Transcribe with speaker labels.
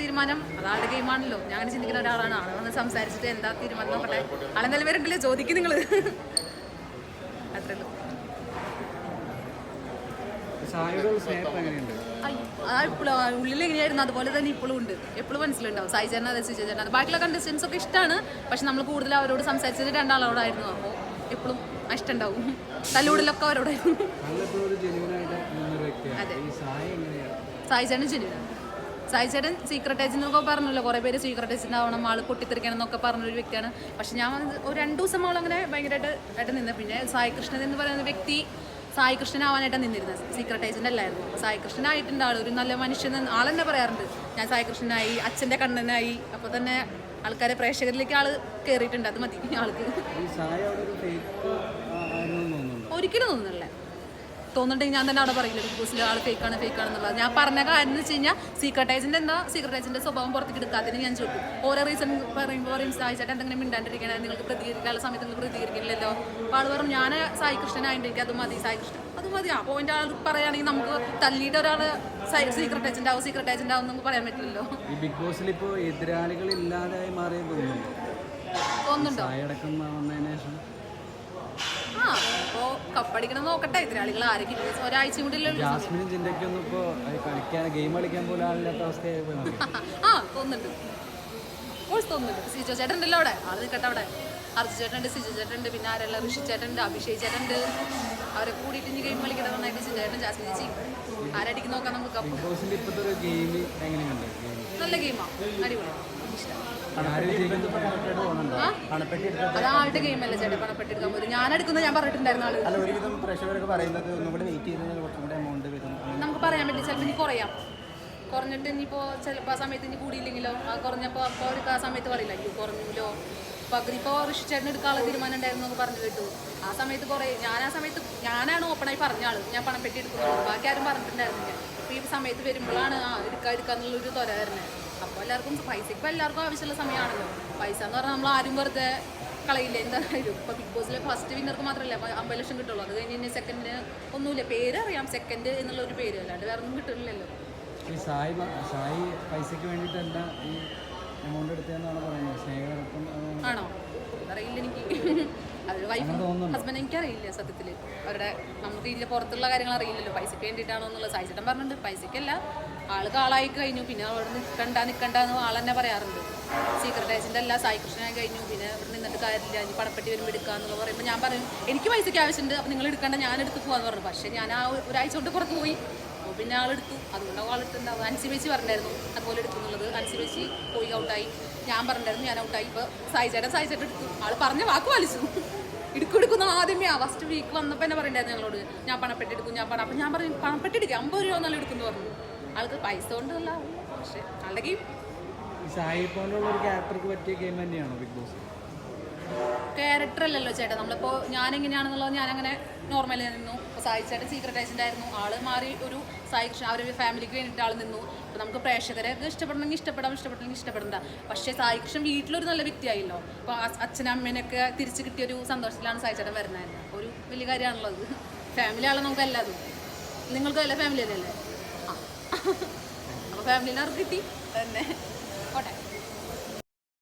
Speaker 1: തീരുമാനം? അതാളുടെ ഗെയിമാണല്ലോ ഞാൻ ചിന്തിക്കുന്ന ഒരാളാണ്. ആളെ വന്ന് സംസാരിച്ചിട്ട് എന്താ തീരുമാനം നോക്കട്ടെ? ആളെ നല്ല പേരുണ്ടല്ലോ ചോദിക്കും നിങ്ങൾ അത്രേ ഉള്ളൂ
Speaker 2: സായിയോടുള്ള സ്നേഹം എങ്ങനെയുണ്ട്?
Speaker 1: അയ്യോ, ആ ഇപ്പോഴും ഉള്ളിൽ എങ്ങനെയായിരുന്നു? അതുപോലെ തന്നെ ഇപ്പോഴും ഉണ്ട്. എപ്പോഴും മനസ്സിലുണ്ടാവും. സായി ചേട്ടൻ അതെ സുജയ ചേട്ടൻ ബാക്കിയുള്ള കണ്ടസ്റ്റൻസ് ഒക്കെ ഇഷ്ടമാണ് പക്ഷെ നമ്മൾ കൂടുതൽ അവരോട് സംസാരിച്ചത് രണ്ടാളോടായിരുന്നു. അപ്പോൾ എപ്പോഴും ഇഷ്ടം ഉണ്ടാവും തല്ലൂടിലൊക്കെ അവരോടായിരുന്നു. അതെ.
Speaker 2: സായി
Speaker 1: ചേട്ടൻ ജനുവിനാണ് സായി ചേട്ടൻ സീക്രട്ട് ഏജന്റ് എന്നൊക്കെ പറഞ്ഞല്ലോ. കുറേ പേര് സീക്രട്ട് ഏജന്റ് ആവണം ആൾ പൊട്ടിത്തെറിക്കണം എന്നൊക്കെ പറഞ്ഞൊരു വ്യക്തിയാണ്. പക്ഷെ ഞാൻ ഒരു രണ്ട് ദിവസം അങ്ങനെ ഭയങ്കരമായിട്ട് ആയിട്ട് നിന്ന്. പിന്നെ സായി കൃഷ്ണൻ എന്ന് പറയുന്ന വ്യക്തി സായി കൃഷ്ണനാവാനായിട്ടാണ് നിന്നിരുന്നത് സീക്രട്ട് ഏജന്റ് അല്ലായിരുന്നു. അപ്പോൾ സായി കൃഷ്ണനായിട്ടുണ്ട് ആൾ ഒരു നല്ല മനുഷ്യൻ ആൾ തന്നെ പറയാറുണ്ട്. ഞാൻ സായി കൃഷ്ണനായി അച്ഛന്റെ കണ്ണനായി. അപ്പോൾ തന്നെ ആൾക്കാരെ പ്രേക്ഷകരിലേക്ക് ആൾ കയറിയിട്ടുണ്ട് അത് മതി ആൾക്ക്. ഒരിക്കലും തോന്നുന്നില്ല. തോന്നുന്നുണ്ടെങ്കിൽ ഞാൻ തന്നെ അവിടെ പറയില്ല. ബിഗ് ബോസിൽ ആൾ ഫേക്ക് ആണ് ഫേക്ക് ആണെന്നുള്ളത്. ഞാൻ പറഞ്ഞ കാര്യം എന്ന് വെച്ച് കഴിഞ്ഞാൽ സീക്രട്ട് ഏജന്റ് എന്താ? സീക്രട്ട് ഏജന്റ് സ്വഭാവം പുറത്തേക്ക് എടുക്കാത്തതിന് ഞാൻ ചോദിക്കും. ഓരോ റീസൺ പറയുമ്പോൾ പറയും സായി ചേട്ടൻ എന്തെങ്കിലും മിണ്ടാണ്ടിരിക്കണേ? നിങ്ങൾക്ക് പ്രതികരിക്കാനുള്ള സമയത്ത് നിങ്ങൾ പ്രതികരിക്കില്ലല്ലോ? അപ്പോൾ ആൾ പറഞ്ഞു ഞാൻ സായി കൃഷ്ണനായിട്ട് എനിക്ക് അത് മതി സായി കൃഷ്ണൻ. അത് മതി. ആ പോയിന്റ് ആൾ പറയുകയാണെങ്കിൽ നമുക്ക് തല്ലിയിട്ട് ഒരാൾ സീക്രട്ട് ഏജന്റ് ആവും സീക്രട്ട് ഏജന്റ് ആവും നമുക്ക് പറയാൻ പറ്റില്ലല്ലോ.
Speaker 2: ഈ ബിഗ് ബോസിൽ ഇപ്പോൾ എതിരാളികൾ ഇല്ലാതായി മാറിയെന്ന് തോന്നുന്നുണ്ടോ?
Speaker 1: തോന്നുന്നുണ്ടോ ആ അപ്പോൾ കപ്പടിക്കണം നോക്കട്ടെ. എതിരാളികൾ ആരെങ്കിലും ഒരാഴ്ച കൂടി
Speaker 2: ജാസ്മിനും ചിന്തയ്ക്കും ഒന്നും കളിക്കാൻ ഗെയിം കളിക്കാൻ പോലും ആളില്ലാത്ത അവസ്ഥയായി
Speaker 1: ആ തോന്നുന്നുണ്ട്. കോഴ്സ് തോന്നുന്നുണ്ട്. സിജോ ചേട്ടൻ ഉണ്ടല്ലോ അവിടെ. ആൾ നിൽക്കട്ടെ അവിടെ. അർജു ചേട്ടനുണ്ട് സിജു ചേട്ടനുണ്ട് പിന്നെ ആരെല്ലാം? ഋഷി ചേട്ടനുണ്ട് അഭിഷേക് ചേട്ടനുണ്ട്. അവരെ കൂടിയിട്ട് ഇനി ഗെയിം കളിക്കണം നന്നായിട്ട് സിജു ചേട്ടൻ ജാസ്മിൻ ചേച്ചി ആരടിക്ക് നോക്കാം നമുക്ക് നല്ല ഗെയിമാണ് അടിപൊളി. എനിക്കിഷ്ടം.
Speaker 2: ആര് ജയിക്കുന്നത്
Speaker 1: ആ? അത് ആളുടെ ഗെയിം അല്ലേ ചേട്ടാ? പണപ്പെട്ടി എടുക്കാൻ പോലും ഞാൻ എടുക്കുന്നത് ഞാൻ പറഞ്ഞിട്ടുണ്ടായിരുന്നു
Speaker 3: ആൾ.
Speaker 1: നമുക്ക് പറയാൻ പറ്റില്ല. ചിലപ്പോൾ ഇനി കുറയാം. കുറഞ്ഞിട്ട് ഇനിയിപ്പോ ചിലപ്പോൾ ആ സമയത്ത് ഇനി കൂടിയില്ലെങ്കിലോ? ആ കുറഞ്ഞപ്പോൾ അപ്പോൾ അവർക്ക് ആ സമയത്ത് പറയില്ല. അയ്യോ കുറഞ്ഞല്ലോ. പകുതി ഇപ്പോൾ ഋഷിച്ചേട്ടൻ എടുക്കാനുള്ള തീരുമാനം ഉണ്ടായിരുന്നു എന്നൊക്കെ പറഞ്ഞു കേട്ടു. ആ സമയത്ത് കുറേ ഞാൻ ആ സമയത്ത് ഞാനാണ് ഓപ്പണായി പറഞ്ഞ ആൾ. ഞാൻ പണം പെട്ടി എടുക്കുന്നുള്ളൂ. ബാക്കി ആരും പറഞ്ഞിട്ടുണ്ടായിരുന്നില്ല. ഈ സമയത്ത് വരുമ്പോഴാണ് ആ എടുക്കുക എടുക്കുക എന്നുള്ളൊരു തൊര വരുന്നത് അപ്പോൾ എല്ലാവർക്കും പൈസ ഇപ്പോൾ എല്ലാവർക്കും ആവശ്യമുള്ള സമയമാണല്ലോ. പൈസ എന്ന് പറഞ്ഞാൽ നമ്മൾ ആരും വെറുതെ കളയില്ല. എന്തായാലും ഇപ്പോൾ ബിഗ് ബോസിലെ ഫസ്റ്റ് വിന്നർക്ക് മാത്രമല്ല അമ്പത് ലക്ഷം കിട്ടുള്ളൂ. അത് കഴിഞ്ഞ് കഴിഞ്ഞാൽ സെക്കൻഡിന് ഒന്നുമില്ല. പേര് അറിയാം സെക്കൻഡ് എന്നുള്ള ഒരു പേര്. അല്ലാണ്ട് വേറെ ഒന്നും കിട്ടുന്നില്ലല്ലോ.
Speaker 2: ഈ സായി സായി പൈസയ്ക്ക് വേണ്ടിയിട്ടല്ല ഈ എമൗണ്ട് എടുത്തതെന്നാണ് പറയുന്നത്? സ്നേഹം
Speaker 1: ആണോ? അറിയില്ല എനിക്ക്. അതൊരു വൈഫ് ഹസ്ബൻഡ് എനിക്കറിയില്ല സത്യത്തിൽ അവരുടെ നമുക്ക് ഇതിൽ പുറത്തുള്ള കാര്യങ്ങൾ അറിയില്ലല്ലോ. പൈസയ്ക്ക് വേണ്ടിയിട്ടാണോ എന്നുള്ളത് സായിച്ചേട്ടൻ പറഞ്ഞിട്ടുണ്ട്. പൈസയ്ക്കല്ല ആൾ കാളായി കഴിഞ്ഞു. പിന്നെ അവിടെ നിൽക്കണ്ട നിൽക്കണ്ട എന്ന് ആൾ തന്നെ പറയാറുണ്ട്. സീക്രട്ട് ഏജന്റ് അല്ല സായി കൃഷ്ണനായി കഴിഞ്ഞു. പിന്നെ ഇവിടെ നിന്നിട്ട് കാര്യമില്ല. ഇനി പണപ്പെട്ടി വരുമ്പോൾ എടുക്കാന്നുള്ള പറയുമ്പോൾ ഞാൻ പറയും എനിക്ക് പൈസയ്ക്ക് ആവശ്യമുണ്ട്. അപ്പോൾ നിങ്ങൾ എടുക്കണ്ട. ഞാൻ എടുത്ത് പോകാന്ന് പറഞ്ഞു. പക്ഷേ ഞാൻ ആ ഒരാഴ്ച കൊണ്ട് പുറത്ത് പോയി. അപ്പോൾ പിന്നെ ആളെടുത്തു അതുകൊണ്ട് ആളെടുത്തുണ്ടാവും അനുസരിച്ച് വെച്ച് പറഞ്ഞിട്ടുണ്ടായിരുന്നു അതുപോലെ എടുക്കുന്നുള്ളത് അനുസരിച്ച് പോയി ഔട്ടായി ഞാൻ പറഞ്ഞിട്ടുണ്ടായിരുന്നു ഞാൻ ഔട്ടായി ഇപ്പോൾ സായിച്ചേട്ടൻ സായിച്ചേട്ടൻ എടുത്തു. ആൾ പറഞ്ഞ വാക്ക് പാലിച്ചു. എടുക്കും എടുക്കുന്ന ആദ്യമേ ഫസ്റ്റ് വീക്ക് വന്നപ്പോൾ എന്നെ പറയണ്ടായിരുന്നു ഞങ്ങളോട്. ഞാൻ പണപ്പെട്ടി എടുക്കും ഞാൻ പണം അപ്പം ഞാൻ പറയും പണപ്പെട്ടി എടുക്കുക അമ്പത് രൂപ നല്ല എടുക്കുന്നു പറഞ്ഞു. ആൾക്ക് പൈസ കൊണ്ടല്ല. പക്ഷേ ആളുടെ ഗെയിം
Speaker 2: സായി പോലുള്ള ഒരു ക്യാരക്ടർക്ക് പറ്റിയ ഗെയിം തന്നെയാണോ ബിഗ് ബോസ്
Speaker 1: ക്യാരക്ടർ അല്ലല്ലോ ചേട്ടാ. നമ്മളിപ്പോൾ ഞാൻ എങ്ങനെയാണെന്നുള്ളത് ഞാനങ്ങനെ നോർമലി നിന്നു. അപ്പോൾ സായി ചേട്ടൻ സീക്രട്ട് ഏജന്റ് ആയിരുന്നു. ആൾ മാറി ഒരു സായി കൃഷ്ണ അവരുടെ ഫാമിലിക്ക് വേണ്ടിയിട്ട് ആൾ നിന്നു. അപ്പോൾ നമുക്ക് പ്രേക്ഷകരെ ഇഷ്ടപ്പെടണമെങ്കിൽ ഇഷ്ടപ്പെടാം ഇഷ്ടപ്പെടണമെങ്കിൽ ഇഷ്ടപ്പെടണ്ട. പക്ഷേ സായി കൃഷ്ണൻ വീട്ടിലൊരു നല്ല വ്യക്തിയായില്ലോ അപ്പോൾ അച്ഛനും അമ്മേനൊക്കെ തിരിച്ച് കിട്ടിയൊരു സന്തോഷത്തിലാണ് സായി ചേട്ടൻ വരുന്നത്. ഒരു വലിയ കാര്യമാണല്ലോ അത് ഫാമിലി ആളെ നമുക്ക് എല്ലാതും. നിങ്ങൾക്കും എല്ലാ ഫാമിലി തന്നെയല്ലേ? ആ. അപ്പോൾ ഫാമിലിനെ അവർക്ക് കിട്ടി. തന്നെ ഓട്ടെ